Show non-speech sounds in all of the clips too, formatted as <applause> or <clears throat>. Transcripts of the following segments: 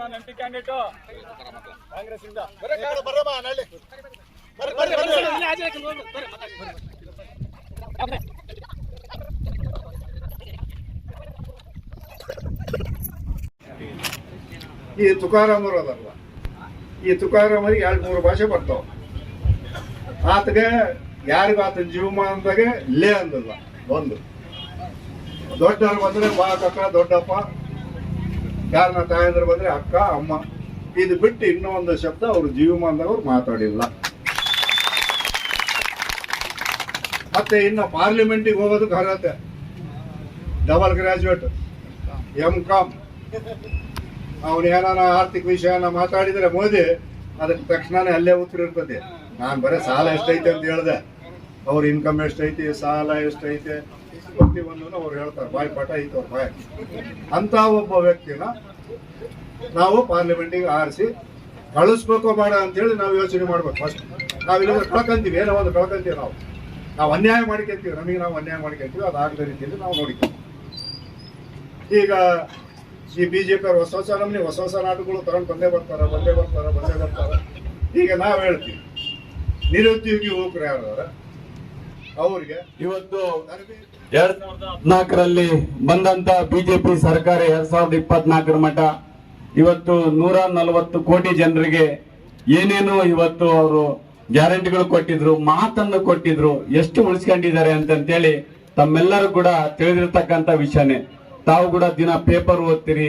ನಾನು P candidate Congress ಇಂದ ಈ ತುಕಾರಾಮರು ಅದಲ್ಲ ಈ ತುಕಾರಾಮರಿಗೆ ಎರಡು ಮೂರು ಭಾಷೆ ಬರ್ತಾವ. ಆತಗೆ ಯಾರಿಗೂ ಆತನ ಜೀವಮಾನದಾಗೆ ಲೇ ಅಂದಲ್ಲ ಒಂದು. ದೊಡ್ಡವ್ರು ಬಂದ್ರೆ ಬಾ ಕಕ್ಕ ದೊಡ್ಡಪ್ಪ. ಯಾರನ್ನ ತಾಯಂದ್ರೆ ಬಂದ್ರೆ ಅಕ್ಕ, ಅಮ್ಮ. ಇದು ಬಿಟ್ಟು ಇನ್ನೂ ಒಂದು ಶಬ್ದ ಅವರು ಜೀವಮಾನದವ್ರು ಮಾತಾಡಿಲ್ಲ. ಮತ್ತೆ ಇನ್ನು ಪಾರ್ಲಿಮೆಂಟಿಗೆ ಹೋಗೋದಕ್ಕೆ ಅರ್ಹತೆ. Double graduate M Com. ಅವನು ಏನಾರ ಆರ್ಥಿಕ ವಿಷಯನ ಮಾತಾಡಿದ್ರೆ ಮೋದಿ, ಅದಕ್ಕೆ ತಕ್ಷಣನೇ ಅಲ್ಲೇ ಉತ್ತರ ಇರ್ತದೆ. ನಾನು ಬರೀ ಸಾಲ ಎಷ್ಟೈತೆ ಅಂತ ಹೇಳ್ದೆ. ಅವ್ರ ಇನ್ಕಮ್ ಎಷ್ಟೈತಿ, ಸಾಲ ಎಷ್ಟೈತೆ ಪ್ರತಿಯೊಂದನ್ನು ಅವ್ರು ಹೇಳ್ತಾರೆ. ಬಾಯ್ ಪಾಠ ಐತೆ ಅವ್ರ ಬಾಯ್ ಅಂತ ಒಬ್ಬ ವ್ಯಕ್ತಿನ ನಾವು ಪಾರ್ಲಿಮೆಂಟಿಗೆ ಆರಿಸಿ ಕಳಿಸ್ಬೇಕೋ ಬೇಡ ಅಂತೇಳಿ ನಾವು ಯೋಚನೆ ಮಾಡ್ಬೇಕು ಫಸ್ಟ್ ನಾವು ಇಲ್ಲ ಕಳ್ಕೊಂತೀವಿ ಏನೋ ಒಂದು ಕಳ್ಕೊಂತೀವಿ ನಾವು. ನಾವು ಅನ್ಯಾಯ ಮಾಡ್ಕೊಂತೀವಿ ನಮಗೆ ನಾವು ಅನ್ಯಾಯ ಮಾಡ್ಕೊಂತೀವಿ ಆಗದ ರೀತಿಯಲ್ಲಿ ನಾವು ನೋಡಿಕೊಂಡು ಈಗ ಈ ಬಿಜೆಪಿ ಅವ್ರು ಹೊಸ ಹೊಸ ನಮ್ನಿ ಹೊಸ ಹೊಸ ನಾಟಕಗಳು ತಗೊಂಡು ಬಂದೇ ಬರ್ತಾರೆ ಬಂದೇ ಬರ್ತಾರೆ ಬಂದೇ ಬರ್ತಾರೆ. ಈಗ ನಾವು ಹೇಳ್ತೀವಿ ನಿರುದ್ಯೋಗಿ ಯುವಕರು ಯಾರು ಅವ್ರಿಗೆ ಇವತ್ತು ಎರಡ್ ಸಾವಿರದ ಹದಿನಾಲ್ಕರಲ್ಲಿ ಬಂದಂತ ಬಿಜೆಪಿ ಸರ್ಕಾರ ಎರಡ್ ಸಾವಿರದ ಇಪ್ಪತ್ನಾಲ್ಕರ ಮಠ. ಇವತ್ತು ನೂರ ನಲವತ್ತು ಕೋಟಿ ಜನರಿಗೆ ಏನೇನು ಇವತ್ತು ಅವರು ಗ್ಯಾರಂಟಿಗಳು ಕೊಟ್ಟಿದ್ರು, ಮಾತನ್ನು ಕೊಟ್ಟಿದ್ರು, ಎಷ್ಟು ಉಳಿಸ್ಕೊಂಡಿದ್ದಾರೆ ಅಂತಂತೇಳಿ ತಮ್ಮೆಲ್ಲರೂ ಕೂಡ ತಿಳಿದಿರ್ತಕ್ಕಂಥ ವಿಷಯನೇ. ತಾವು ಕೂಡ ದಿನ ಪೇಪರ್ ಓದ್ತೀರಿ,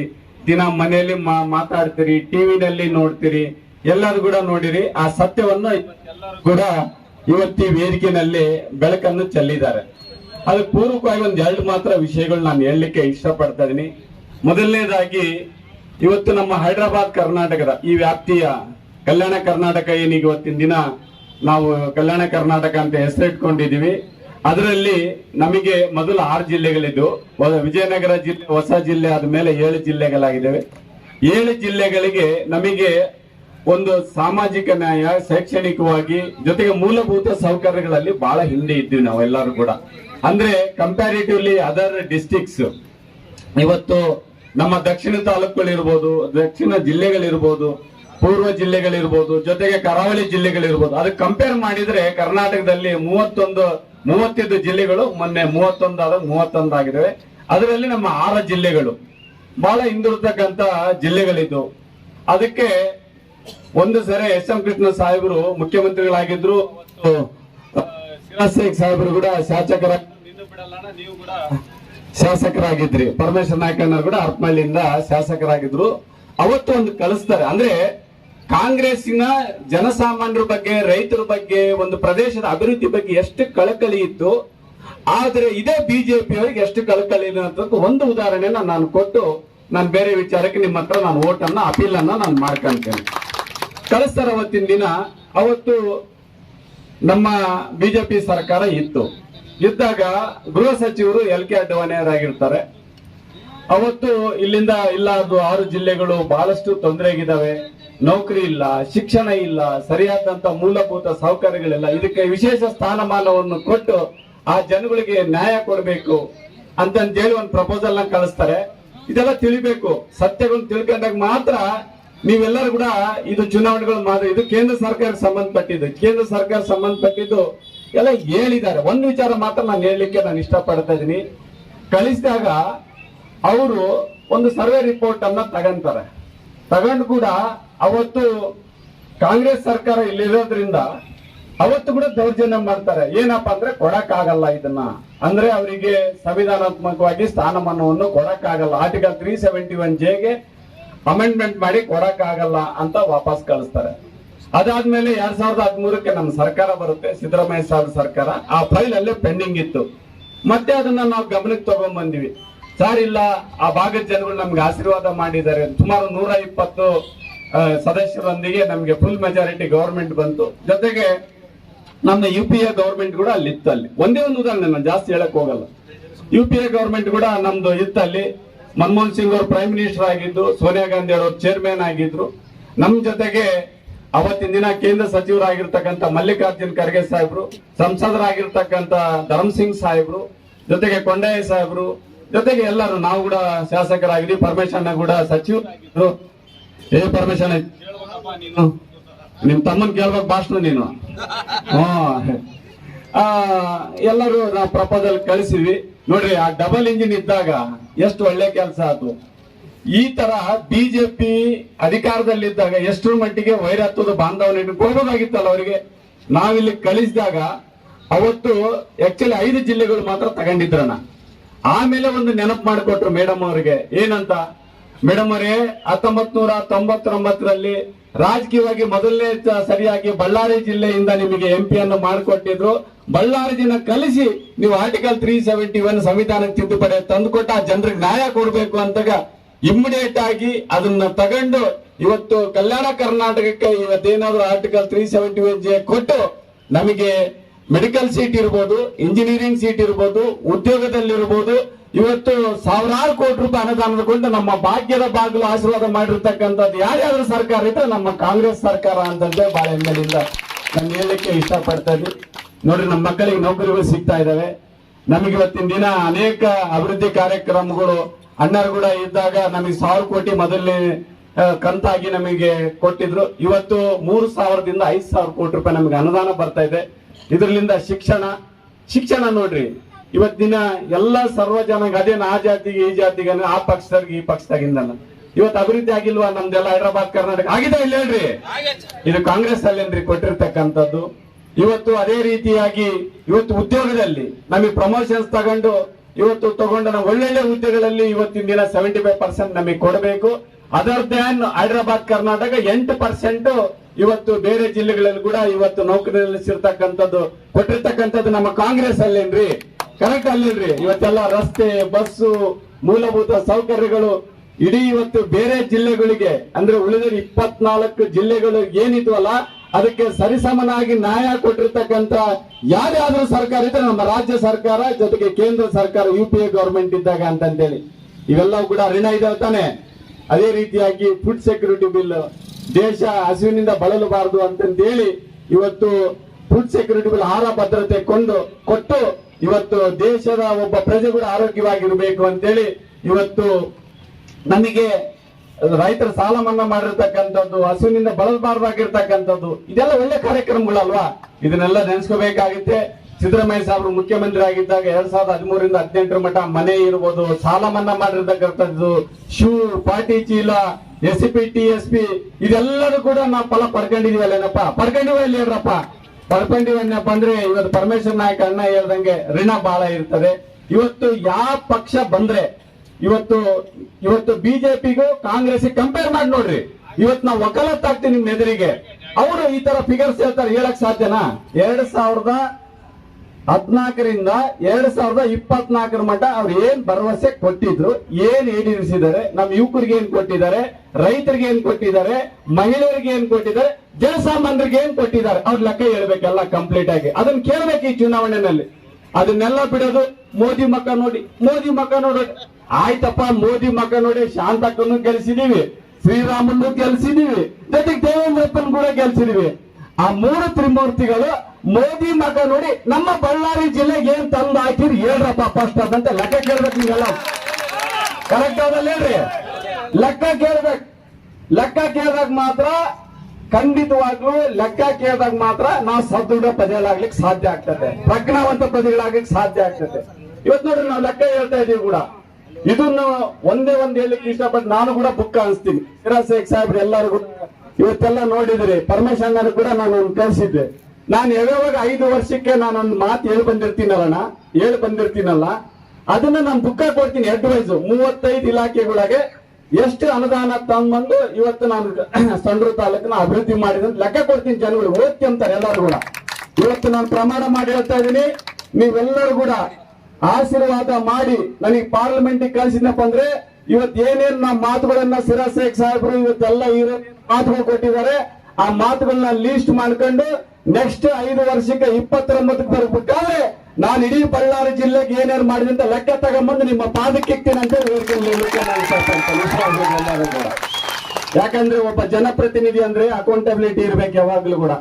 ದಿನ ಮನೆಯಲ್ಲಿ ಮಾತಾಡ್ತೀರಿ ಟಿವಿನಲ್ಲಿ ನೋಡ್ತೀರಿ, ಎಲ್ಲರೂ ಕೂಡ ನೋಡಿರಿ, ಆ ಸತ್ಯವನ್ನು ಕೂಡ ಇವತ್ತಿ ವೇದಿಕೆನಲ್ಲಿ ಬೆಳಕನ್ನು ಚೆಲ್ಲಿದ್ದಾರೆ. ಅದಕ್ಕೆ ಪೂರ್ವಕವಾಗಿ ಒಂದು ಎರಡು ಮಾತ್ರ ವಿಷಯಗಳು ನಾನು ಹೇಳಲಿಕ್ಕೆ ಇಷ್ಟಪಡ್ತಾ ಇದ್ದೀನಿ. ಮೊದಲನೇದಾಗಿ, ಇವತ್ತು ನಮ್ಮ ಹೈದರಾಬಾದ್ ಕರ್ನಾಟಕದ ಈ ವ್ಯಾಪ್ತಿಯ ಕಲ್ಯಾಣ ಕರ್ನಾಟಕ ಏನೀಗ ಇವತ್ತಿನ ದಿನ, ನಾವು ಕಲ್ಯಾಣ ಕರ್ನಾಟಕ ಅಂತ ಹೆಸರಿಟ್ಕೊಂಡಿದ್ದೀವಿ. ಅದರಲ್ಲಿ ನಮಗೆ ಮೊದಲು ಆರು ಜಿಲ್ಲೆಗಳಿದ್ದು ವಿಜಯನಗರ ಜಿಲ್ಲೆ, ಹೊಸ ಜಿಲ್ಲೆ ಆದ್ಮೇಲೆ ಏಳು ಜಿಲ್ಲೆಗಳಾಗಿದ್ದಾವೆ. ಏಳು ಜಿಲ್ಲೆಗಳಿಗೆ ನಮಗೆ ಒಂದು ಸಾಮಾಜಿಕ ನ್ಯಾಯ, ಶೈಕ್ಷಣಿಕವಾಗಿ ಜೊತೆಗೆ ಮೂಲಭೂತ ಸೌಕರ್ಯಗಳಲ್ಲಿ ಬಹಳ ಹಿಂದೆ ಇದ್ದೀವಿ ನಾವು ಎಲ್ಲರೂ ಕೂಡ. ಅಂದ್ರೆ ಕಂಪ್ಯಾರಿಟಿವ್ಲಿ ಅದರ್ ಡಿಸ್ಟಿಕ್ಸ್ ಇವತ್ತು ನಮ್ಮ ದಕ್ಷಿಣ ತಾಲೂಕುಗಳಿರ್ಬೋದು, ದಕ್ಷಿಣ ಜಿಲ್ಲೆಗಳಿರ್ಬೋದು, ಪೂರ್ವ ಜಿಲ್ಲೆಗಳಿರ್ಬೋದು, ಜೊತೆಗೆ ಕರಾವಳಿ ಜಿಲ್ಲೆಗಳಿರ್ಬೋದು. ಅದಕ್ಕೆ ಕಂಪೇರ್ ಮಾಡಿದ್ರೆ ಕರ್ನಾಟಕದಲ್ಲಿ ಮೂವತ್ತೊಂದು, ಮೂವತ್ತೈದು ಜಿಲ್ಲೆಗಳು, ಮೊನ್ನೆ ಮೂವತ್ತೊಂದು ಆದಾಗ ಮೂವತ್ತೊಂದು ಮೂವತ್ತೊಂದಾಗಿದ್ದಾವೆ ಅದರಲ್ಲಿ ನಮ್ಮ ಆರ ಜಿಲ್ಲೆಗಳು. ಬಹಳ ಹಿಂದಿರ್ತಕ್ಕಂತ ಜಿಲ್ಲೆಗಳಿದ್ದು. ಅದಕ್ಕೆ ಒಂದು ಸರಿ ಎಸ್ ಎಂ ಕೃಷ್ಣ ಸಾಹೇಬರು ಮುಖ್ಯಮಂತ್ರಿಗಳಾಗಿದ್ರು ಶೇಖ್ ಸಾಹೇಬರು ಕೂಡ ಶಾಸಕರ ನೀವು ಕೂಡ. ಶಾಸಕರಾಗಿದ್ರಿ. ಪರಮೇಶ್ವರ ನಾಯಕಣ್ಣ ಕೂಡ ಅರ್ಪಳ್ಳಿಯಿಂದ ಶಾಸಕರಾಗಿದ್ರು. ಅವತ್ತು ಒಂದು ಕಲಿಸ್ತಾರೆ. ಅಂದ್ರೆ ಕಾಂಗ್ರೆಸ್ಸಿನ ಜನಸಾಮಾನ್ಯರ ಬಗ್ಗೆ ರೈತರ ಬಗ್ಗೆ ಒಂದು ಪ್ರದೇಶದ ಅಭಿವೃದ್ಧಿ ಬಗ್ಗೆ ಎಷ್ಟು ಕಳಕಳಿ ಇತ್ತು ಆದ್ರೆ ಇದೇ ಬಿಜೆಪಿ ಅವರಿಗೆ ಎಷ್ಟು ಕಳಕಳಿ ಇಲ್ಲ ಅಂತ ಒಂದು ಉದಾಹರಣೆನ ನಾನು ಕೊಟ್ಟು ನಾನು ಬೇರೆ ವಿಚಾರಕ್ಕೆ ನಿಮ್ಮ ಹತ್ರ ನಾನು ಓಟನ್ನ ಅಪೀಲ್ ಅನ್ನ ನಾನು ಮಾಡ್ಕೊಂತೇನೆ. ಕಳಿಸ್ತಾರೆ ಅವತ್ತಿನ ದಿನ. ಅವತ್ತು ನಮ್ಮ ಬಿಜೆಪಿ ಸರ್ಕಾರ ಇತ್ತು. ಇದ್ದಾಗ ಗೃಹ ಸಚಿವರು ಎಲ್ ಕೆ ಅಡ್ವಾಣಿಯವರಾಗಿರ್ತಾರೆ ಅವತ್ತು ಇಲ್ಲಿಂದ ಇಲ್ಲ ಅದು ಆರು ಜಿಲ್ಲೆಗಳು ಬಹಳಷ್ಟು ತೊಂದರೆಗಿದ್ದಾವೆ ನೌಕರಿ ಇಲ್ಲ, ಶಿಕ್ಷಣ ಇಲ್ಲ, ಸರಿಯಾದಂತ ಮೂಲಭೂತ ಸೌಕರ್ಯಗಳಿಲ್ಲ. ಇದಕ್ಕೆ ವಿಶೇಷ ಸ್ಥಾನಮಾನವನ್ನು ಕೊಟ್ಟು ಆ ಜನಗಳಿಗೆ ನ್ಯಾಯ ಕೊಡಬೇಕು ಅಂತಂದೇಳಿ ಒಂದು ಪ್ರಪೋಸಲ್ನ ಕಳಿಸ್ತಾರೆ. ಇದೆಲ್ಲ ತಿಳಿಬೇಕು. ಸತ್ಯಗಳನ್ನು ತಿಳ್ಕೊಂಡಾಗ ಮಾತ್ರ ನೀವೆಲ್ಲರೂ ಕೂಡ ಇದು ಚುನಾವಣೆಗಳು ಮಾತ್ರ, ಇದು ಕೇಂದ್ರ ಸರ್ಕಾರ ಸಂಬಂಧಪಟ್ಟಿದ್ದು, ಕೇಂದ್ರ ಸರ್ಕಾರ ಸಂಬಂಧಪಟ್ಟಿದ್ದು ಎಲ್ಲ ಹೇಳಿದ್ದಾರೆ. ಒಂದು ವಿಚಾರ ಮಾತ್ರ ನಾನು ಹೇಳಲಿಕ್ಕೆ ನಾನು ಇಷ್ಟಪಡ್ತಾ ಇದ್ದೀನಿ. ಕಳಿಸಿದಾಗ ಅವರು ಒಂದು ಸರ್ವೆ ರಿಪೋರ್ಟ್ ಅನ್ನ ತಗೊಂತಾರೆ. ತಗೊಂಡು ಕೂಡ ಅವತ್ತು ಕಾಂಗ್ರೆಸ್ ಸರ್ಕಾರ ಇಲ್ಲಿರೋದ್ರಿಂದ ಅವತ್ತು ಕೂಡ ದೌರ್ಜನ್ಯ ಮಾಡ್ತಾರೆ. ಏನಪ್ಪ ಅಂದ್ರೆ ಕೊಡಕ್ಕಾಗಲ್ಲ ಇದನ್ನ. ಅಂದ್ರೆ ಅವರಿಗೆ ಸಂವಿಧಾನಾತ್ಮಕವಾಗಿ ಸ್ಥಾನಮಾನವನ್ನು ಕೊಡಕ್ಕಾಗಲ್ಲ. ಆರ್ಟಿಕಲ್ ತ್ರೀ ಸೆವೆಂಟಿ ಒನ್ ಜೆಗೆ ಅಮೆಂಡ್ಮೆಂಟ್ ಮಾಡಿ ಕೊಡಕ್ಕಾಗಲ್ಲ ಅಂತ ವಾಪಸ್ ಕಳಿಸ್ತಾರೆ. ಅದಾದ್ಮೇಲೆ ಎರಡ್ ಸಾವಿರದ ಹದಿಮೂರಕ್ಕೆ ನಮ್ಮ ಸರ್ಕಾರ ಬರುತ್ತೆ, ಸಿದ್ದರಾಮಯ್ಯ ಸಾಹೇಬ್ ಸರ್ಕಾರ. ಆ ಫೈಲ್ ಅಲ್ಲೇ ಪೆಂಡಿಂಗ್ ಇತ್ತು. ಮತ್ತೆ ಅದನ್ನ ನಾವು ಗಮನಕ್ಕೆ ತಗೊಂಡ್ ಬಂದಿವಿ ಸರ್ ಇಲ್ಲ, ಆ ಭಾಗದ ಜನಗಳು ನಮ್ಗೆ ಆಶೀರ್ವಾದ ಮಾಡಿದ್ದಾರೆ. ಸುಮಾರು ನೂರ ಇಪ್ಪತ್ತು ಸದಸ್ಯರೊಂದಿಗೆ ನಮ್ಗೆ ಫುಲ್ ಮೆಜಾರಿಟಿ ಗವರ್ಮೆಂಟ್ ಬಂತು. ಜೊತೆಗೆ ನಮ್ಮ ಯು ಪಿ ಎ ಗವರ್ಮೆಂಟ್ ಕೂಡ ಅಲ್ಲಿ ಇತ್ತು ಅಲ್ಲಿ. ಒಂದೇ ಒಂದು ಉದಾಹರಣೆ ನಾನು ಜಾಸ್ತಿ ಹೇಳಕ್ ಹೋಗಲ್ಲ. ಯು ಪಿ ಎ ಗವರ್ಮೆಂಟ್ ಕೂಡ ನಮ್ದು ಇತ್ತು ಅಲ್ಲಿ. ಮನಮೋಹನ್ ಸಿಂಗ್ ಅವರು ಪ್ರೈಮ್ ಮಿನಿಸ್ಟರ್ ಆಗಿದ್ದು, ಸೋನಿಯಾ ಗಾಂಧಿ ಅವರು ಚೇರ್ಮನ್ ಆಗಿದ್ರು. ನಮ್ಮ ಜೊತೆಗೆ ಅವತ್ತಿನ ದಿನ ಕೇಂದ್ರ ಸಚಿವರಾಗಿರ್ತಕ್ಕಂಥ ಮಲ್ಲಿಕಾರ್ಜುನ್ ಖರ್ಗೆ ಸಾಹೇಬ್ರು, ಸಂಸದರಾಗಿರ್ತಕ್ಕಂಥ ಧರ್ಮ್ ಸಿಂಗ್ ಸಾಹೇಬ್ರು, ಜೊತೆಗೆ ಕೊಂಡಯ್ಯ ಸಾಹೇಬ್ರು, ಜೊತೆಗೆ ಎಲ್ಲರೂ ನಾವು ಕೂಡ ಶಾಸಕರಾಗಿದ್ವಿ ಪರಮೇಶ್ವರನ ಕೂಡ ಸಚಿವರಾಗಿದ್ರು. ಏ ಪರಮೇಶ್ವರ ನೀನು. ನಿಮ್ ತಮ್ಮನ್ ಕೇಳ್ಬೇಕು ಭಾಷಣ ನೀನು. ಎಲ್ಲರೂ ನಾವು ಪ್ರಪೋಸಲ್ ಕಳಿಸಿದ್ವಿ. ನೋಡ್ರಿ, ಆ ಡಬಲ್ ಇಂಜಿನ್ ಇದ್ದಾಗ ಎಷ್ಟು ಒಳ್ಳೆ ಕೆಲಸ ಅದು ಈ ತರ ಬಿಜೆಪಿ ಅಧಿಕಾರದಲ್ಲಿದ್ದಾಗ ಎಷ್ಟರ ಮಟ್ಟಿಗೆ ವೈರತ್ವದ ಬಾಂಧವನ ಇಟ್ಕೊಳ್ಬೋದಾಗಿತ್ತಲ್ಲ ಅವರಿಗೆ. ನಾವಿಲ್ಲಿ ಕಳಿಸಿದಾಗ ಅವತ್ತು ಆಕ್ಚುಲಿ ಐದು ಜಿಲ್ಲೆಗಳು ಮಾತ್ರ ತಗೊಂಡಿದ್ರನ ಆಮೇಲೆ ಒಂದು ನೆನಪು ಮಾಡಿಕೊಟ್ರು ಮೇಡಮ್ ಅವರಿಗೆ. ಏನಂತ? ಮೇಡಮ್ ಅವರೇ ಹತ್ತೊಂಬತ್ ನೂರ ತೊಂಬತ್ತೊಂಬತ್ತರಲ್ಲಿ ರಾಜಕೀಯವಾಗಿ ಮೊದಲನೇ ಸರಿಯಾಗಿ ಬಳ್ಳಾರಿ ಜಿಲ್ಲೆಯಿಂದ ನಿಮಗೆ ಎಂ ಅನ್ನು ಮಾಡಿಕೊಟ್ಟಿದ್ರು. ಬಳ್ಳಾರಿ ಜನ ಕಲಿಸಿ ನೀವು ಆರ್ಟಿಕಲ್ ತ್ರೀ ಸೆವೆಂಟಿ ಒನ್ ಸಂವಿಧಾನಕ್ಕೆ ತಿದ್ದುಪಡಿ ತಂದುಕೊಟ್ಟು ಆ ಜನರಿಗೆ ನ್ಯಾಯ ಕೊಡಬೇಕು ಅಂತಾಗ ಇಮ್ಮಿಡಿಯೇಟ್ ಆಗಿ ಅದನ್ನ ತಗೊಂಡು ಇವತ್ತು ಕಲ್ಯಾಣ ಕರ್ನಾಟಕಕ್ಕೆ ಇವತ್ತೇನಾದ್ರೂ article three seventy one J ಕೊಟ್ಟು ನಮಗೆ ಮೆಡಿಕಲ್ ಸೀಟ್ ಇರ್ಬೋದು ಇಂಜಿನಿಯರಿಂಗ್ ಸೀಟ್ ಇರ್ಬೋದು, ಉದ್ಯೋಗದಲ್ಲಿರ್ಬೋದು, ಇವತ್ತು ಸಾವಿರಾರು ಕೋಟಿ ರೂಪಾಯಿ ಅನುದಾನದ ಕೊಂಡು ನಮ್ಮ ಭಾಗ್ಯದ ಬಾಗಿಲು ಆಶೀರ್ವಾದ ಮಾಡಿರ್ತಕ್ಕಂಥದ್ದು ಯಾರ್ಯಾದ್ರೂ ಸರ್ಕಾರ ಇದ್ರೆ ನಮ್ಮ ಕಾಂಗ್ರೆಸ್ ಸರ್ಕಾರ ಅಂತಂದ್ರೆ ಬಹಳ ಹೆಮ್ಮೆಲಿಂದ ನಾನು ಹೇಳಲಿಕ್ಕೆ ಇಷ್ಟಪಡ್ತಾ ಇದ್ವಿ. ನೋಡ್ರಿ ನಮ್ಮ ಮಕ್ಕಳಿಗೆ ನೌಕರಿಗಳು ಸಿಗ್ತಾ ಇದಾವೆ. ನಮಗೆ ಇವತ್ತಿನ ದಿನ ಅನೇಕ ಅಭಿವೃದ್ಧಿ ಕಾರ್ಯಕ್ರಮಗಳು. ಅಣ್ಣರು ಕೂಡ ಇದ್ದಾಗ ನಮಗೆ ಸಾವಿರ ಕೋಟಿ ಮೊದಲನೇ ಕಂತಾಗಿ ನಮಗೆ ಕೊಟ್ಟಿದ್ರು. ಇವತ್ತು ಮೂರು ಸಾವಿರದಿಂದ ಐದು ಸಾವಿರ ಕೋಟಿ ರೂಪಾಯಿ ನಮಗೆ ಅನುದಾನ ಬರ್ತಾ ಇದೆ. ಇದರಿಂದ ಶಿಕ್ಷಣ. ಶಿಕ್ಷಣ ನೋಡ್ರಿ, ಇವತ್ತಿನ ಎಲ್ಲ ಸರ್ವ ಜನಾಂಗ ಅದೇನು ಆ ಜಾತಿಗೆ ಈ ಜಾತಿಗೆ, ಆ ಪಕ್ಷದವ್ರಿಗೆ ಈ ಪಕ್ಷದಾಗಿಂದ ಇವತ್ತು ಅಭಿವೃದ್ಧಿ ಆಗಿಲ್ವಾ? ನಮ್ದೆಲ್ಲ ಹೈದರಾಬಾದ್ ಕರ್ನಾಟಕ. ಆಗಿದೆ ಇಲ್ಲ ಹೇಳ್ರಿ. ಇದು ಕಾಂಗ್ರೆಸ್ ಅಲ್ಲೇನ್ರಿ ಕೊಟ್ಟಿರ್ತಕ್ಕಂಥದ್ದು. ಇವತ್ತು ಅದೇ ರೀತಿಯಾಗಿ ಇವತ್ತು ಉದ್ಯೋಗದಲ್ಲಿ ನಮಗೆ ಪ್ರಮೋಷನ್ಸ್ ತಗೊಂಡು ಇವತ್ತು ತಗೊಂಡ ನಾವು ಒಳ್ಳೊಳ್ಳೆ ಹುದ್ದೆಗಳಲ್ಲಿ ಇವತ್ತಿನ ದಿನ ಸೆವೆಂಟಿ ಫೈವ್ ಪರ್ಸೆಂಟ್ ನಮಗೆ ಕೊಡಬೇಕು. ಅದರ್ ದ್ಯಾನ್ ಹೈದರಾಬಾದ್ ಕರ್ನಾಟಕ ಎಂಟು ಪರ್ಸೆಂಟ್ ಇವತ್ತು ಬೇರೆ ಜಿಲ್ಲೆಗಳಲ್ಲಿ ಕೂಡ ಇವತ್ತು ನೌಕರಿ ನಿಲ್ಲಿಸಿರ್ತಕ್ಕಂಥದ್ದು ಕೊಟ್ಟಿರ್ತಕ್ಕಂಥದ್ದು ನಮ್ಮ ಕಾಂಗ್ರೆಸ್ ಅಲ್ಲೇನ್ರಿ ಕರೆಕ್ಟ್ ಅಲ್ಲೇನ್ರಿ? ಇವತ್ತೆಲ್ಲ ರಸ್ತೆ ಬಸ್ಸು ಮೂಲಭೂತ ಸೌಕರ್ಯಗಳು ಇಡೀ ಇವತ್ತು ಬೇರೆ ಜಿಲ್ಲೆಗಳಿಗೆ, ಅಂದ್ರೆ ಉಳಿದ ಇಪ್ಪತ್ನಾಲ್ಕು ಜಿಲ್ಲೆಗಳು ಏನಿದ್ವಲ್ಲ ಅದಕ್ಕೆ ಸರಿಸಮನಾಗಿ ನ್ಯಾಯ ಕೊಟ್ಟಿರ್ತಕ್ಕಂತ ಯಾರ್ಯಾದ್ರೂ ಸರ್ಕಾರ ಇದ್ರೆ ನಮ್ಮ ರಾಜ್ಯ ಸರ್ಕಾರ, ಜೊತೆಗೆ ಕೇಂದ್ರ ಸರ್ಕಾರ ಯು ಪಿ ಎ ಗವರ್ಮೆಂಟ್ ಇದ್ದಾಗ ಅಂತಂದೇಳಿ. ಇವೆಲ್ಲವೂ ಕೂಡ ಋಣ ಇದೆ ತಾನೆ. ಅದೇ ರೀತಿಯಾಗಿ ಫುಡ್ ಸೆಕ್ಯೂರಿಟಿ ಬಿಲ್ ದೇಶ ಹಸಿವಿನಿಂದ ಬಳಲಬಾರದು ಅಂತಂದೇಳಿ ಇವತ್ತು ಫುಡ್ ಸೆಕ್ಯೂರಿಟಿ ಬಿಲ್ ಆಹಾರ ಭದ್ರತೆ ಕೊಂಡು, ಕೊಟ್ಟು ಇವತ್ತು ದೇಶದ ಒಬ್ಬ ಪ್ರಜೆ ಕೂಡ ಆರೋಗ್ಯವಾಗಿರಬೇಕು ಅಂತೇಳಿ ಇವತ್ತು ನಮಗೆ ರೈತರ ಸಾಲ ಮನ್ನಾ ಮಾಡಿರ್ತಕ್ಕಂಥದ್ದು, ಹಸುವಿನಿಂದ ಬಳಸಬಾರ್ದಾಗಿರ್ತಕ್ಕಂಥದ್ದು ಇದೆಲ್ಲ ಒಳ್ಳೆ ಕಾರ್ಯಕ್ರಮಗಳಲ್ವಾ? ಇದನ್ನೆಲ್ಲ ನೆನೆಸ್ಕೋಬೇಕಾಗುತ್ತೆ. ಸಿದ್ದರಾಮಯ್ಯ ಸಾಹೇಬರು ಮುಖ್ಯಮಂತ್ರಿ ಆಗಿದ್ದಾಗ ಎರಡ್ ಸಾವಿರದ ಹದಿಮೂರಿಂದ ಹದಿನೆಂಟರ ಮಟ್ಟ ಮನೆ ಇರ್ಬೋದು ಸಾಲ ಮನ್ನಾ ಮಾಡಿರ್ತಕ್ಕಂಥದ್ದು, ಶೂ ಪಾಟಿ ಚೀಲ, S P, T S P, ಇದೆಲ್ಲರೂ ಕೂಡ ನಾವು ಫಲ ಪಡ್ಕೊಂಡಿದೀವಲ್ಲೇನಪ್ಪ ಪಡ್ಕೊಂಡಿವ ಇಲ್ಲೇನ್ರಪ್ಪ ಪಡ್ಕೊಂಡಿವನ್ನಪ್ಪ ಅಂದ್ರೆ ಇವತ್ತು ಪರಮೇಶ್ವರ್ ನಾಯಕ ಅಣ್ಣ ಹೇಳ್ದಂಗೆ ಋಣ ಬಹಳ ಇರ್ತದೆ. ಇವತ್ತು ಯಾವ ಪಕ್ಷ ಬಂದ್ರೆ ಇವತ್ತು ಇವತ್ತು ಬಿಜೆಪಿಗೂ ಕಾಂಗ್ರೆಸ್ ಕಂಪೇರ್ ಮಾಡಿ ನೋಡ್ರಿ. ಇವತ್ತು ನಾವು ವಕಾಲತ್ತಾಗ್ತೀವಿ ನಿಮ್ ಎದುರಿಗೆ. ಅವರು ಈ ತರ ಫಿಗರ್ಸ್ ಹೇಳ್ತಾರೆ, ಹೇಳಕ್ ಸಾಧ್ಯನಾ? ಎರಡ್ ಸಾವಿರದ ಹದ್ನಾಲ್ಕರಿಂದ ಎರಡ್ ಸಾವಿರದ ಇಪ್ಪತ್ನಾಲ್ಕರ ಮಟ್ಟ ಅವ್ರು ಏನ್ ಭರವಸೆ ಕೊಟ್ಟಿದ್ರು, ಏನ್ ಈಡೇರಿಸಿದ್ದಾರೆ ನಮ್ಮ ಯುವಕರಿಗೆ ಏನ್ ಕೊಟ್ಟಿದ್ದಾರೆ, ರೈತರಿಗೆ ಏನ್ ಕೊಟ್ಟಿದ್ದಾರೆ, ಮಹಿಳೆಯರಿಗೆ ಏನ್ ಕೊಟ್ಟಿದ್ದಾರೆ, ಜನಸಾಮಾನ್ಯರಿಗೆ ಏನ್ ಕೊಟ್ಟಿದ್ದಾರೆ, ಅವ್ರ ಲೆಕ್ಕ ಹೇಳ್ಬೇಕೆಲ್ಲ ಕಂಪ್ಲೀಟ್ ಆಗಿ. ಅದನ್ನ ಕೇಳ್ಬೇಕು ಈ ಚುನಾವಣೆನಲ್ಲಿ. ಅದನ್ನೆಲ್ಲ ಬಿಡೋದು ಮೋದಿ ಮಕ್ಕ ನೋಡಿ, ಮೋದಿ ಮಕ್ಕ ನೋಡಿ ಆಯ್ತಪ್ಪ, ಮೋದಿ ಮಗ ನೋಡಿ ಶಾಂತಕ್ಕನ್ನು ಗೆಲ್ಸಿದೀವಿ, ಶ್ರೀರಾಮನ್ನು ಗೆಲ್ಸಿದೀವಿ, ಜೊತೆಗೆ ದೇವೇಂದ್ರಪ್ಪನ್ ಕೂಡ ಗೆಲ್ಸಿದೀವಿ. ಆ ಮೂರು ತ್ರಿಮೂರ್ತಿಗಳು ಮೋದಿ ಮಗ ನೋಡಿ ನಮ್ಮ ಬಳ್ಳಾರಿ ಜಿಲ್ಲೆಗೆ ಏನ್ ತಂದು ಹಾಕಿರಿ ಹೇಳ್ರಪ್ಪ ಫಸ್ಟ್ ಅದಂತ ಲೆಕ್ಕ ಕೇಳ್ಬೇಕು ನೀವೆಲ್ಲ. ಕರೆಕ್ಟ್ ಆದಲ್ಲ ಹೇಳ್ರಿ. ಲೆಕ್ಕ ಕೇಳ್ಬೇಕು. ಲೆಕ್ಕ ಕೇಳಿದಾಗ ಮಾತ್ರ, ಖಂಡಿತವಾಗ್ಲೂ ಲೆಕ್ಕ ಕೇಳಿದಾಗ ಮಾತ್ರ ನಾವು ಸದೃಢ ಪ್ರಜೆಗಳಾಗ್ಲಿಕ್ಕೆ ಸಾಧ್ಯ ಆಗ್ತದೆ. ಪ್ರಜ್ಞಾವಂತ ಪ್ರಜೆಗಳಾಗ್ಲಿಕ್ಕೆ ಸಾಧ್ಯ ಆಗ್ತದೆ. ಇವತ್ತು ನೋಡ್ರಿ ನಾವು ಲೆಕ್ಕ ಹೇಳ್ತಾ ಇದೀವಿ ಕೂಡ. ಇದನ್ನು ಒಂದೇ ಒಂದು ಹೇಳಿಕ್ಕೆ ಇಷ್ಟಪಟ್ಟು ನಾನು ಕೂಡ ಬುಕ್ ಅನಿಸ್ತೀನಿ ಶೇಖ್ ಸಾಹೇಬ್ರು ಎಲ್ಲರೂ ಕೂಡ ಇವತ್ತೆಲ್ಲ ನೋಡಿದ್ರಿ. ಪರಮೇಶ್ವರನ ಕೂಡ ನಾನು ಒಂದು ಕಳಿಸಿದ್ದೆ. ನಾನು ಯಾವಾಗ ಐದು ವರ್ಷಕ್ಕೆ ನಾನೊಂದು ಮಾತು ಹೇಳಿ ಬಂದಿರ್ತೀನಲ್ಲಣ್ಣ ಹೇಳಿ ಬಂದಿರ್ತೀನಲ್ಲ? ಅದನ್ನ ನಾನು ಬುಕ್ಕ ಕೊಡ್ತೀನಿ ಅಡ್ವೈಸ್ ಮೂವತ್ತೈದು ಇಲಾಖೆಗಳಾಗೆ ಎಷ್ಟು ಅನುದಾನ ತಂದ್ಬಂದು ಇವತ್ತು ನಾನು <clears throat> ಸಂಡ್ರು ತಾಲೂಕನ್ನ ಅಭಿವೃದ್ಧಿ ಮಾಡಿದ ಲೆಕ್ಕ ಕೊಡ್ತೀನಿ ಜನಗಳು ಓದ್ತಿ ಅಂತಾರೆ ಎಲ್ಲರೂ ಕೂಡ. ಇವತ್ತು ನಾನು ಪ್ರಮಾಣ ಮಾಡಿ ಹೇಳ್ತಾ ಇದ್ದೀನಿ. ನೀವೆಲ್ಲರೂ ಕೂಡ ಆಶೀರ್ವಾದ ಮಾಡಿ ನನಗೆ ಪಾರ್ಲಿಮೆಂಟ್ ಕಳಿಸಿದಪ್ಪ ಅಂದ್ರೆ ಇವತ್ತು ಏನೇನ್ ನಮ್ಮ ಮಾತುಗಳನ್ನ ಸಿರಾಸೇಖ್ ಸಾಹೇಬರು ಇವತ್ತೆಲ್ಲ ಮಾತುಗಳು ಕೊಟ್ಟಿದ್ದಾರೆ, ಆ ಮಾತುಗಳನ್ನ ಲೀಸ್ಟ್ ಮಾಡ್ಕೊಂಡು ನೆಕ್ಸ್ಟ್ ಐದು ವರ್ಷಕ್ಕೆ ಇಪ್ಪತ್ತೊಂಬತ್ತಕ್ಕೆ ಬರ್ಬೇಕಾದ್ರೆ ನಾನು ಇಡೀ ಬಳ್ಳಾರಿ ಜಿಲ್ಲೆಗೆ ಏನೇನು ಮಾಡಿದೆ ಅಂತ ಲೆಕ್ಕ ತಗೊಂಬಂದು ನಿಮ್ಮ ಪಾದಕ್ಕೆ ಅಂತ ಯಾಕಂದ್ರೆ ಒಬ್ಬ ಜನಪ್ರತಿನಿಧಿ ಅಂದ್ರೆ ಅಕೌಂಟಬಿಲಿಟಿ ಇರ್ಬೇಕು ಯಾವಾಗ್ಲೂ ಕೂಡ.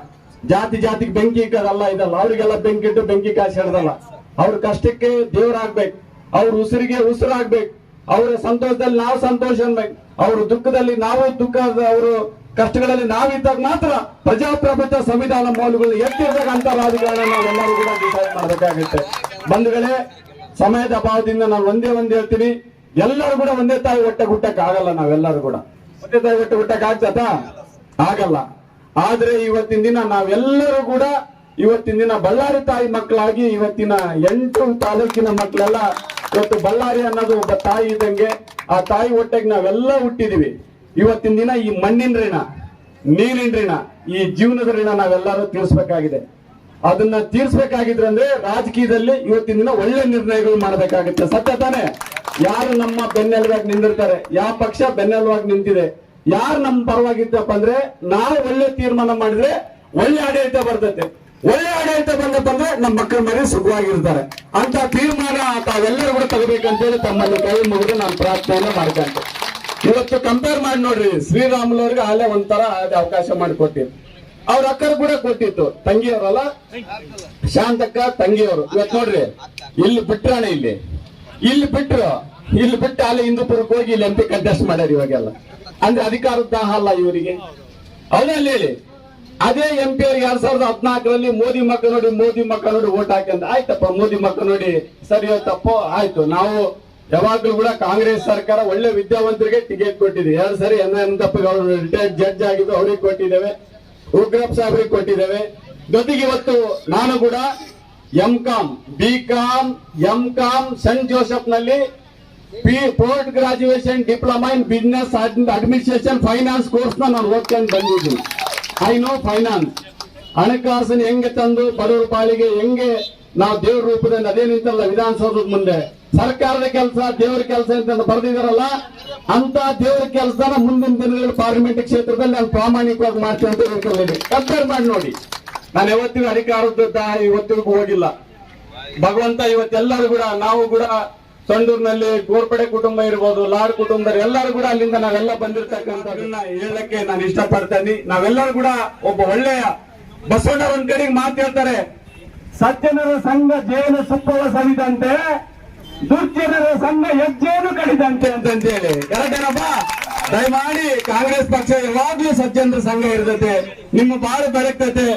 ಜಾತಿ ಜಾತಿಗೆ ಬೆಂಕಿ ಇಕ್ಕದಲ್ಲ ಇದಲ್ಲ. ಅವ್ರಿಗೆಲ್ಲ ಬೆಂಕಿ ಇಟ್ಟು ಬೆಂಕಿ ಕಾಸು ಹಿಡ್ದಲ್ಲ. ಅವ್ರ ಕಷ್ಟಕ್ಕೆ ದೇವರಾಗ್ಬೇಕು. ಅವ್ರ ಉಸಿರಿಗೆ ಉಸಿರಾಗ್ಬೇಕು. ಅವರ ಸಂತೋಷದಲ್ಲಿ ನಾವು ಸಂತೋಷ ಅನ್ಬೇಕು. ಅವ್ರ ದುಃಖದಲ್ಲಿ ನಾವು ದುಃಖ ಅವರು ಕಷ್ಟಗಳಲ್ಲಿ ನಾವಿದ್ದಾಗ ಮಾತ್ರ ಪ್ರಜಾಪ್ರಭುತ್ವ ಸಂವಿಧಾನ ಮೌಲ್ಯಗಳು ಎತ್ತಿದಾಗ ಅಂತ ರಾಜಕಾರಣ ನಾವೆಲ್ಲರೂ ಕೂಡ ಡಿಸೈಡ್ ಮಾಡಬೇಕಾಗುತ್ತೆ. ಬಂಧುಗಳೇ, ಸಮಯದ ಅಭಾವದಿಂದ ನಾನು ಒಂದೇ ಒಂದ್ ಹೇಳ್ತೀನಿ. ಎಲ್ಲರೂ ಕೂಡ ಒಂದೇ ತಾಯಿ ಹೊಟ್ಟೆ ಹುಟ್ಟಕ್ ಆಗಲ್ಲ ನಾವೆಲ್ಲರೂ ಕೂಡ. ಒಂದೇ ತಾಯಿ ಹೊಟ್ಟೆ ಹುಟ್ಟಕ್ ಆಗ್ತದ? ಆಗಲ್ಲ. ಆದ್ರೆ ಇವತ್ತಿನ ದಿನ ನಾವೆಲ್ಲರೂ ಕೂಡ ಇವತ್ತಿನ ದಿನ ಬಳ್ಳಾರಿ ತಾಯಿ ಮಕ್ಕಳಾಗಿ ಇವತ್ತಿನ ಎಂಟು ತಾಲೂಕಿನ ಮಕ್ಕಳೆಲ್ಲ ಇವತ್ತು ಬಳ್ಳಾರಿ ಅನ್ನೋದು ಒಬ್ಬ ತಾಯಿ ಇದ್ದಂಗೆ ಆ ತಾಯಿ ಹೊಟ್ಟೆಗೆ ನಾವೆಲ್ಲ ಹುಟ್ಟಿದೀವಿ. ಇವತ್ತಿನ ದಿನ ಈ ಮಣ್ಣಿನ ಋಣ, ನೀರಿನ ಋಣ, ಈ ಜೀವನದ ಋಣ ನಾವೆಲ್ಲರೂ ತೀರ್ಸ್ಬೇಕಾಗಿದೆ. ಅದನ್ನ ತೀರ್ಸ್ಬೇಕಾಗಿದ್ರೆ ಅಂದ್ರೆ ರಾಜಕೀಯದಲ್ಲಿ ಇವತ್ತಿನ ದಿನ ಒಳ್ಳೆ ನಿರ್ಣಯಗಳು ಮಾಡಬೇಕಾಗುತ್ತೆ. ಸತ್ಯ ತಾನೆ? ಯಾರು ನಮ್ಮ ಬೆನ್ನೆಲುವಾಗಿ ನಿಂದಿರ್ತಾರೆ? ಯಾವ ಪಕ್ಷ ಬೆನ್ನೆಲುವಾಗಿ ನಿಂತಿದೆ? ಯಾರು ನಮ್ಮ ಪರವಾಗಿತ್ತಪ್ಪ ಅಂದ್ರೆ ನಾವು ಒಳ್ಳೆ ತೀರ್ಮಾನ ಮಾಡಿದ್ರೆ ಒಳ್ಳೆ ಆಡಳಿತ ಬರ್ತೈತೆ. ಒಳ್ಳೆ ಆಡಳಿತ ಬಂದಪ್ಪ ಅಂದ್ರೆ ನಮ್ಮ ಮಕ್ಕಳ ಮನೆ ಸುಖವಾಗಿರ್ತಾರೆ ಅಂತ ತೀರ್ಮಾನ ತಾವೆಲ್ಲರೂ ಕೂಡ ತಗಬೇಕಂತೇಳಿ ತಮ್ಮಲ್ಲಿ ಕೈ ಮುಗಿದು ನಾನು ಪ್ರಾರ್ಥನೆ ಮಾಡ್ಕೊಂಡೆ ಇವತ್ತು ಕಂಪೇರ್ ಮಾಡಿ ನೋಡ್ರಿ, ಶ್ರೀರಾಮುಲವ್ರಿಗೆ ಆಲೆ ಒಂಥರ ಅವಕಾಶ ಮಾಡಿಕೊಟ್ಟಿದ್ರು. ಅವ್ರ ಅಕ್ಕರು ಕೂಡ ಕೊಟ್ಟಿತ್ತು. ತಂಗಿಯವರಲ್ಲ? ಶಾಂತಕ್ಕ, ತಂಗಿಯವರು. ಇವತ್ತು ನೋಡ್ರಿ, ಇಲ್ಲಿ ಬಿಟ್ರಾಣ ಇಲ್ಲಿ. ಇಲ್ಲಿ ಬಿಟ್ರು, ಇಲ್ಲಿ ಬಿಟ್ಟು ಅಲ್ಲಿ ಹಿಂದೂಪುರಕ್ಕೆ ಹೋಗಿ ಇಲ್ಲಿ ಎಂಪಿ ಕಂಟೆಸ್ಟ್ ಮಾಡ್ಯಾರ ಇವಾಗೆಲ್ಲ. ಅಂದ್ರೆ ಅಧಿಕಾರದ ದಾಹ ಅಲ್ಲ ಇವರಿಗೆ. ಅವನಲ್ಲಿ ಹೇಳಿ ಅದೇ ಎಂ ಪಿ ಅವ್ರಿಗೆ ಎರಡ್ ಸಾವಿರದ ಹದಿನಾಲ್ಕರಲ್ಲಿ ಮೋದಿ ಮಕ್ಕ ನೋಡಿ, ಮೋದಿ ಮಕ್ಕ ನೋಡಿ ಓಟ್ ಹಾಕಂತ ಆಯ್ತಪ್ಪ, ಮೋದಿ ಮಕ್ಕ ನೋಡಿ. ಸರಿಯೋ ತಪ್ಪೋ ಆಯ್ತು. ನಾವು ಯಾವಾಗ್ಲೂ ಕೂಡ ಕಾಂಗ್ರೆಸ್ ಸರ್ಕಾರ ಒಳ್ಳೆ ವಿದ್ಯಾವಂತರಿಗೆ ಟಿಕೆಟ್ ಕೊಟ್ಟಿದೆ. ಎರಡು ಸರಿ ಎನ್ ಎನ್ ಅವರು ರಿಟೈರ್ಡ್ ಜಡ್ಜ್ ಆಗಿದ್ದು ಅವ್ರಿಗೆ ಕೊಟ್ಟಿದ್ದೇವೆ. ಉಗ್ರಪ್ಪ ಸಾಹೇಬ್ರಿಗೆ ಕೊಟ್ಟಿದ್ದೇವೆ. ಜೊತೆಗೆ ಇವತ್ತು ನಾನು ಕೂಡ M Com B Com M Com saint ಜೋಸೆಫ್ನಲ್ಲಿ P post graduation diploma in business administration finance course ನಾನು ಓದ್ಕೊಂಡು ಬಂದಿದ್ದೀನಿ. ಐ ನೋ ಫೈನಾನ್ಸ್ ಹಣಕಾಸಿನ ಹೆಂಗೆ ತಂದು ಬಡವರ ಪಾಲಿಗೆ ಹೆಂಗೆ ನಾವು ದೇವ್ರ ರೂಪದಲ್ಲಿ ಅದೇ ನಿಂತಲ್ಲ ವಿಧಾನಸೌಧದ ಮುಂದೆ. ಸರ್ಕಾರದ ಕೆಲಸ, ದೇವರ ಕೆಲಸ ಅಂತ ಬರೆದಿದಾರಲ್ಲ, ಅಂತ ದೇವರ ಕೆಲಸನ ಮುಂದಿನ ದಿನಗಳಲ್ಲಿ ಪಾರ್ಲಿಮೆಂಟ್ ಕ್ಷೇತ್ರದಲ್ಲಿ ನಾನು ಪ್ರಾಮಾಣಿಕವಾಗಿ ಮಾಡ್ತೇನೆ ಅಂತ ಹೇಳ್ಕೊಂಡಿದ್ದೀನಿ ಕಂಪೇರ್ ಮಾಡಿ ನೋಡಿ. ನಾನು ಯಾವತ್ತಿಗೂ ಅಧಿಕಾರದ ಇವತ್ತಿಗೂ ಹೋಗಿಲ್ಲ. ಭಗವಂತ ಇವತ್ತೆಲ್ಲರೂ ಕೂಡ, ನಾವು ಕೂಡ ಸಂಡೂರಿನಲ್ಲಿ ಗೋರ್ಪಡೆ ಕುಟುಂಬ ಇರ್ಬೋದು ಲಾಡ್ ಕುಟುಂಬ ಎಲ್ಲರೂ ಕೂಡ ಅಲ್ಲಿಂದ ನಾವೆಲ್ಲ ಬಂದಿರ್ತಕ್ಕಂಥದನ್ನ ಹೇಳಕ್ಕೆ ನಾನು ಇಷ್ಟಪಡ್ತೇನೆ. ನಾವೆಲ್ಲರೂ ಕೂಡ ಒಬ್ಬ ಒಳ್ಳೆಯ ಬಸವಣ್ಣ ಒಂದ್ ಕಡೆಗೆ ಮಾತು ಹೇಳ್ತಾರೆ. ಸಜ್ಜನರ ಸಂಘ ಜೇನು ಸುಪ್ಪಳ ಸವಿದಂತೆ ದುರ್ಜನರ ಸಂಘ ಹೆಜ್ಜೇನು ಕಡಿದಂತೆ ಅಂತಂತೇಳಿ. ಕರೆಕ್ಟೇನಪ್ಪ ದಯಮಾಡಿ ಕಾಂಗ್ರೆಸ್ ಪಕ್ಷ ಯಾವಾಗ್ಲೂ ಸಜ್ಜನರ ಸಂಘ ಇರ್ತೈತೆ ನಿಮ್ಮ ಬಾಳು ಬೆಳಗ್ತೈತೆ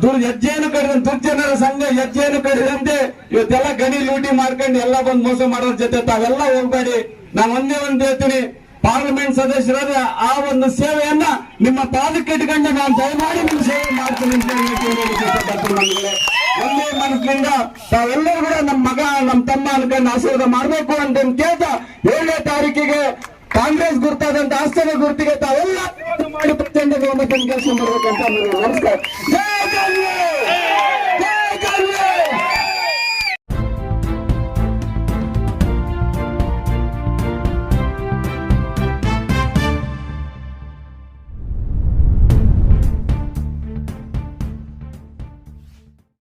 ದುರ್ ಹೆಜ್ಜೇನು ಕಡಿದ ದುರ್ಜನರ ಸಂಘ ಹೆಜ್ಜೆಯನ್ನು ಕಡಿದಂತೆ ಇವತ್ತೆಲ್ಲ ಗಣಿ ಲೂಟಿ ಮಾಡ್ಕೊಂಡು ಎಲ್ಲ ಬಂದು ಮೋಸ ಮಾಡೋದ್ರ ಜೊತೆ ತಾವೆಲ್ಲ ಹೋಗ್ಬೇಡಿ ನಾನು ಒಂದೇ ಒಂದು ಹೇಳ್ತೀನಿ, ಪಾರ್ಲಿಮೆಂಟ್ ಸದಸ್ಯರಾದ ಆ ಒಂದು ಸೇವೆಯನ್ನ ನಿಮ್ಮ ಪಾದಕ್ಕೆ ಇಟ್ಕೊಂಡು ನಾನು ದಯಮಾಡಿ ನಿಮ್ಮ ಸೇವೆ ಮಾಡ್ತೀನಿ ಅಂತ. ಒಂದೇ ಮನಸ್ಸಿನಿಂದ ತಾವೆಲ್ಲರೂ ಕೂಡ ನಮ್ಮ ಮಗ, ನಮ್ಮ ತಮ್ಮ ಅನ್ಕೊಂಡು ಆಶೀರ್ವಾದ ಮಾಡಬೇಕು ಅಂತ ಕೇಳ್ತಾ, ಏಳನೇ ತಾರೀಕಿಗೆ ಕಾಂಗ್ರೆಸ್ ಗುರ್ತಾದಂತ ಆಸ್ಥಾನ ಗುರ್ತಿಗೆ ತಾವೆಲ್ಲ ಮಾಡಿ ಪ್ರಚಂಡ ಕೆಲಸ ಮಾಡಬೇಕಂತ ನಮಸ್ಕಾರ.